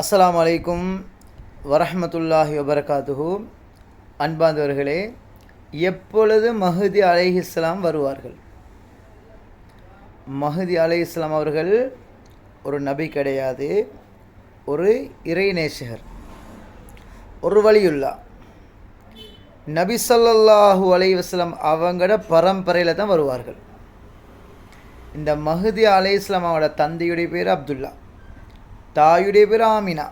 அஸ்லாம் அலைக்கும் வரஹ்மத்துல்லாஹி வபரகாத்துஹு. அன்பாந்தவர்களே எப்பொழுது மஹதி அலைஹிஸ்ஸலாம் வருவார்கள்? மஹதி அலைஹிஸ்ஸலாம் அவர்கள் ஒரு நபி கிடையாது ஒரு இறைநேசகர் ஒரு வழியுள்ளா நபி சொல்லல்லாஹூ அலை வஸல்லம் அவங்களோட பரம்பரையில் தான் வருவார்கள். இந்த மஹதி அலைஹிஸ்ஸலாம் அவங்களோட தந்தையுடைய பேர் அப்துல்லா. தாயுடைய பிராமினா.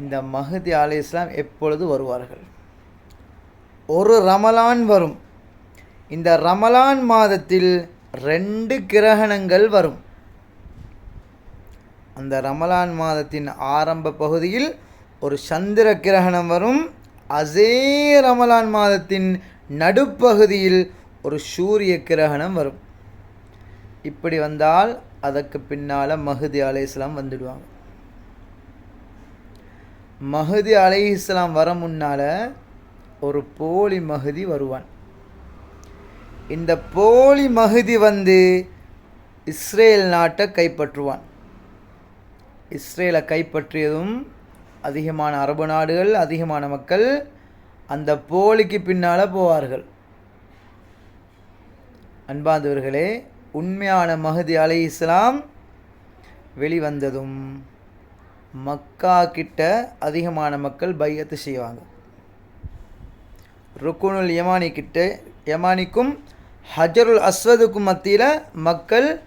இந்த மஹதி அலி இஸ்லாம் எப்பொழுது வருவார்கள்? ஒரு ரமலான் வரும். இந்த ரமலான் மாதத்தில் ரெண்டு கிரகணங்கள் வரும். அந்த ரமலான் மாதத்தின் ஆரம்ப பகுதியில் ஒரு சந்திர கிரகணம் வரும். அதே ரமலான் மாதத்தின் நடுப்பகுதியில் ஒரு சூரிய கிரகணம் வரும். இப்படி வந்தால் அதற்கு பின்னால் மஹதி அலை இஸ்லாம் வந்துடுவாங்க. மஹதி அலை இஸ்லாம் வர முன்னால் ஒரு போலி மகுதி வருவான். இந்த போலி மகுதி வந்து இஸ்ரேல் நாட்டை கைப்பற்றுவான். இஸ்ரேலை கைப்பற்றியதும் அதிகமான அரபு நாடுகள் அதிகமான மக்கள் அந்த போலிக்கு பின்னால் போவார்கள். அன்பாந்தவர்களே உண்மையான மஹதி அலை இஸ்லாம் வெளிவந்ததும். மக்கா கிட்ட அதிகமான மக்கள் பையத்து செய்வாங்க. ருக்குனுல் யமானி கிட்ட யமானிக்கும் ஹஜருல் அஸ்வதுக்கும் மத்தியில் மக்கள்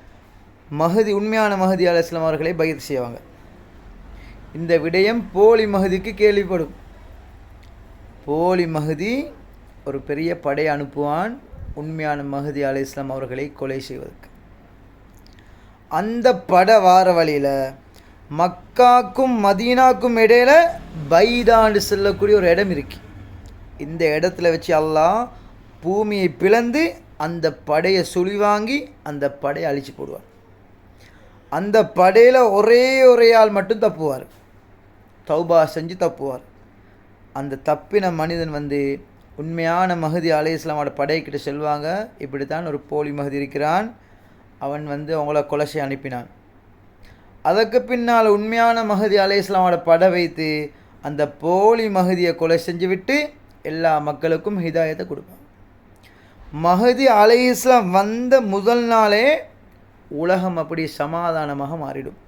மகதி உண்மையான மகதி அலை இஸ்லாம் அவர்களை பையத்து செய்வாங்க. இந்த விடயம் போலி மகதிக்கு கேள்விப்படும். போலி மகதி ஒரு பெரிய படை அனுப்புவான் உண்மையான மஹதி அலி இஸ்லாம் அவர்களை கொலை செய்வதற்கு. அந்த பட வார வழியில் மக்காக்கும் மதீனாக்கும் இடையில பைதாண்டு செல்லக்கூடிய ஒரு இடம் இருக்கு. இந்த இடத்துல வச்சு அல்லாஹ் பூமியை பிளந்து அந்த படையை சுழி வாங்கி அந்த படையை அழிச்சு போடுவார். அந்த படையில் ஒரே ஒரே ஆள் மட்டும் தப்புவார். தௌபா செஞ்சு தப்புவார். அந்த தப்பின மனிதன் வந்து உண்மையான மகதி அலை இஸ்லாமோட படைக்கிட்ட செல்வாங்க. இப்படித்தான் ஒரு போலி மகதி இருக்கிறான். அவன் வந்து அவங்கள கொலை செய்ய அனுப்பினான். அதற்கு பின்னால் உண்மையான மகதி அலை இஸ்லாமோட படை வைத்து அந்த போலி மகதியை கொலை செஞ்சு விட்டு எல்லா மக்களுக்கும் ஹிதாயத்தை கொடுப்பான். மகதி அலை இஸ்லாம் வந்த முதல் நாளே உலகம் அப்படி சமாதானமாக மாறிடும்.